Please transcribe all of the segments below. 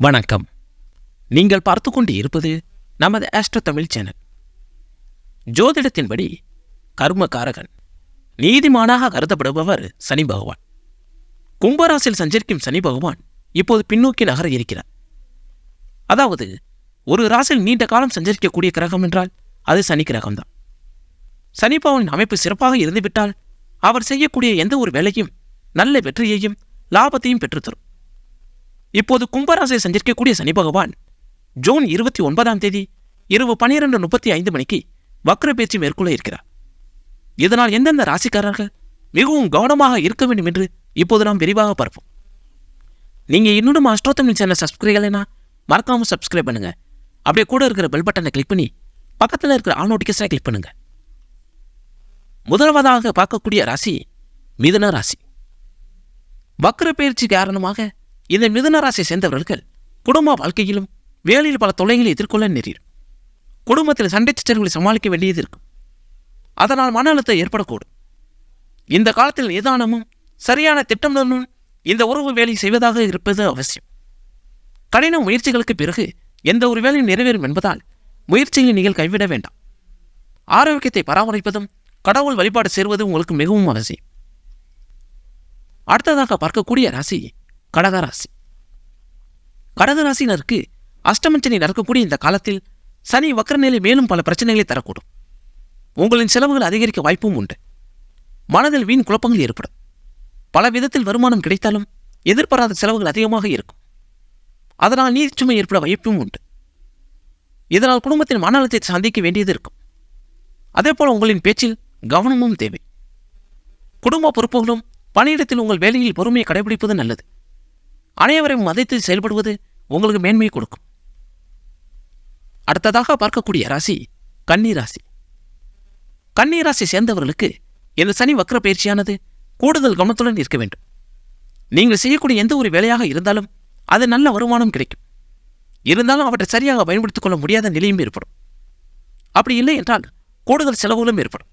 வணக்கம். நீங்கள் பார்த்து கொண்டு இருப்பது நமது ஆஸ்ட்ரோ தமிழ் சேனல். ஜோதிடத்தின்படி கர்மகாரகன் நீதிமானாக கருதப்படுபவர் சனி பகவான். கும்பராசில் சஞ்சரிக்கும் சனி பகவான் இப்போது பின்னோக்கி நகர இருக்கிறார். அதாவது ஒரு ராசியில் நீண்ட காலம் சஞ்சரிக்கக்கூடிய கிரகம் என்றால் அது சனி கிரகம்தான். சனி பகவானின் அமைப்பு சிறப்பாக இருந்துவிட்டால் அவர் செய்யக்கூடிய எந்த ஒரு வேலையும் நல்ல வெற்றியையும் லாபத்தையும் பெற்றுத்தரும் இப்போது கும்பராசியை சந்திக்கக்கூடிய சனி பகவான் ஜூன் இருபத்தி ஒன்பதாம் தேதி இரவு பனிரெண்டு முப்பத்தி ஐந்து மணிக்கு வக்ர பேச்சு மேற்கொள்ள இருக்கிறார். இதனால் எந்தெந்த ராசிக்காரர்கள் மிகவும் கவனமாக இருக்க வேண்டும் என்று இப்போது நாம் விரிவாக பார்ப்போம். நீங்கள் இன்னும் அஷ்டோத்தமிழ் சேனல் சப்ஸ்கிரைபர்னா மறக்காம சப்ஸ்கிரைப் பண்ணுங்க. அப்படியே கூட இருக்கிற பெல் பட்டனை கிளிக் பண்ணி பக்கத்தில் இருக்கிற ஆல் நோட்டிஃபிகேஷனை கிளிக் பண்ணுங்க. முதலாவதாக பார்க்கக்கூடிய ராசி மிதன ராசி. வக்ர பயிற்சி காரணமாக இந்த மிதுன ராசியை சேர்ந்தவர்கள் குடும்ப வாழ்க்கையிலும் வேலையில் பல தொல்லைகளை எதிர்கொள்ள நேரிடும். குடும்பத்தில் சண்டை சச்சரவுகளை சமாளிக்க வேண்டியது இருக்கும். அதனால் மன அழுத்தம் ஏற்படக்கூடும். இந்த காலத்தில் நிதானமும் சரியான திட்டமிடலும் இந்த உறவு வேலை செய்வதாக இருப்பது அவசியம். கடின முயற்சிகளுக்கு பிறகு எந்த ஒரு வேலையும் நிறைவேறும் என்பதால் முயற்சிகளை நீங்கள் கைவிட வேண்டாம். ஆரோக்கியத்தை பராமரிப்பதும் கடவுள் வழிபாடு சேர்வது உங்களுக்கு மிகவும் அவசியம். அடுத்ததாக பார்க்கக்கூடிய ராசி கடகராசி. கடகராசினருக்கு கடக நடக்கக்கூடிய இந்த காலத்தில் சனி வக்கரநிலை மேலும் பல பிரச்சனைகளை தரக்கூடும். உங்களின் செலவுகள் அதிகரிக்க வாய்ப்பும் உண்டு. மனதில் வீண் குழப்பங்கள் ஏற்படும். பல விதத்தில் வருமானம் கிடைத்தாலும் எதிர்பாராத செலவுகள் அதிகமாக இருக்கும். அதனால் நீதிச்சுமை ஏற்பட வாய்ப்பும் உண்டு. இதனால் குடும்பத்தின் மன அழுத்தத்தை சந்திக்க வேண்டியது இருக்கும். அதேபோல் உங்களின் பேச்சில் கவனமும் தேவை. குடும்ப பொறுப்புகளும் பணியிடத்தில் உங்கள் வேலையில் பொறுமையை கடைபிடிப்பது நல்லது. அனைவரையும் மதித்து செயல்படுவது உங்களுக்கு மேன்மையை கொடுக்கும். அடுத்ததாக பார்க்கக்கூடிய ராசி கன்னி ராசி. கன்னி ராசி சேர்ந்தவர்களுக்கு இந்த சனி வக்ர பயிற்சியானது கூடுதல் கவனத்துடன் இருக்க வேண்டும். நீங்கள் செய்யக்கூடிய எந்த ஒரு வேலையாக இருந்தாலும் அது நல்ல வருமானம் கிடைக்கும். இருந்தாலும் அவற்றை சரியாக பயன்படுத்திக் கொள்ள முடியாத நிலையும் ஏற்படும். அப்படி இல்லை என்றால் கூடுதல் செலவுகளும் ஏற்படும்.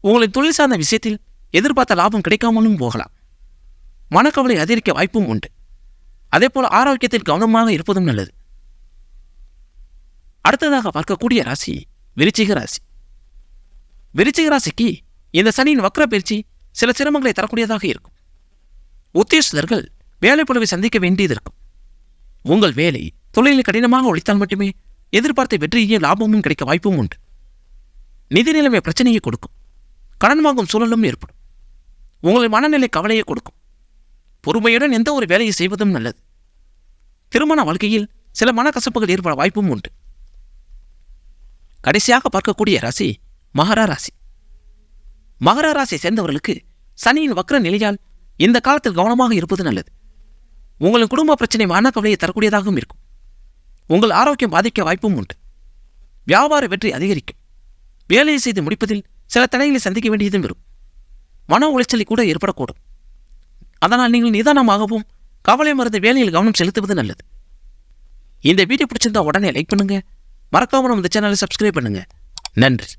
உங்களின் தொழில் சார்ந்த விஷயத்தில் எதிர்பார்த்த லாபம் கிடைக்காமலும் போகலாம். மனக்கவலை அதிகரிக்க வாய்ப்பும் உண்டு. அதே போல் ஆரோக்கியத்தில் கவனமாக இருப்பதும் நல்லது. அடுத்ததாக பார்க்கக்கூடிய ராசி விருச்சிக ராசி. விருச்சிக ராசிக்கு இந்த சனியின் வக்ர பயிற்சி சில சிரமங்களை தரக்கூடியதாக இருக்கும். உத்தேசகர்கள் வேலைப்பளவை சந்திக்க வேண்டியது இருக்கும். உங்கள் வேலை தொழிலில் கடினமாக உழைத்தால் மட்டுமே எதிர்பார்த்த வெற்றியும் லாபமும் கிடைக்க வாய்ப்பும் உண்டு. நிதி நிலைமை பிரச்சனையை கொடுக்கும். கடன் வாங்கும் சூழலும் ஏற்படும். உங்களின் மனநிலை கவலையை கொடுக்கும். பொறுமையுடன் எந்த ஒரு வேலையை செய்வதும் நல்லது. திருமண வாழ்க்கையில் சில மனக்கசப்புகள் ஏற்பட வாய்ப்பும் உண்டு. கடைசியாக பார்க்கக்கூடிய ராசி மகர ராசி. மகர ராசியை சேர்ந்தவர்களுக்கு சனியின் வக்ர நிலையால் இந்த காலத்தில் கவனமாக இருப்பது நல்லது. உங்களின் குடும்ப பிரச்சனை மனக்கவலையை தரக்கூடியதாகவும் இருக்கும். உங்கள் ஆரோக்கியம் பாதிக்க வாய்ப்பும் உண்டு. வியாபார வெற்றி அதிகரிக்கும். வேலையை செய்து முடிப்பதில் சில தடைகளை சந்திக்க வேண்டியதும் இருக்கும் மன உளைச்சலை கூட ஏற்படக்கூடும். அதனால் நீங்கள் நிதானமாகவும் கவலை மருந்து வேலையில் கவனம் செலுத்துவது நல்லது. இந்த வீடியோ பிடிச்சிருந்தா உடனே லைக் பண்ணுங்க. மறக்காமல் நம்ம இந்த சேனலை சப்ஸ்கிரைப் பண்ணுங்க. நன்றி.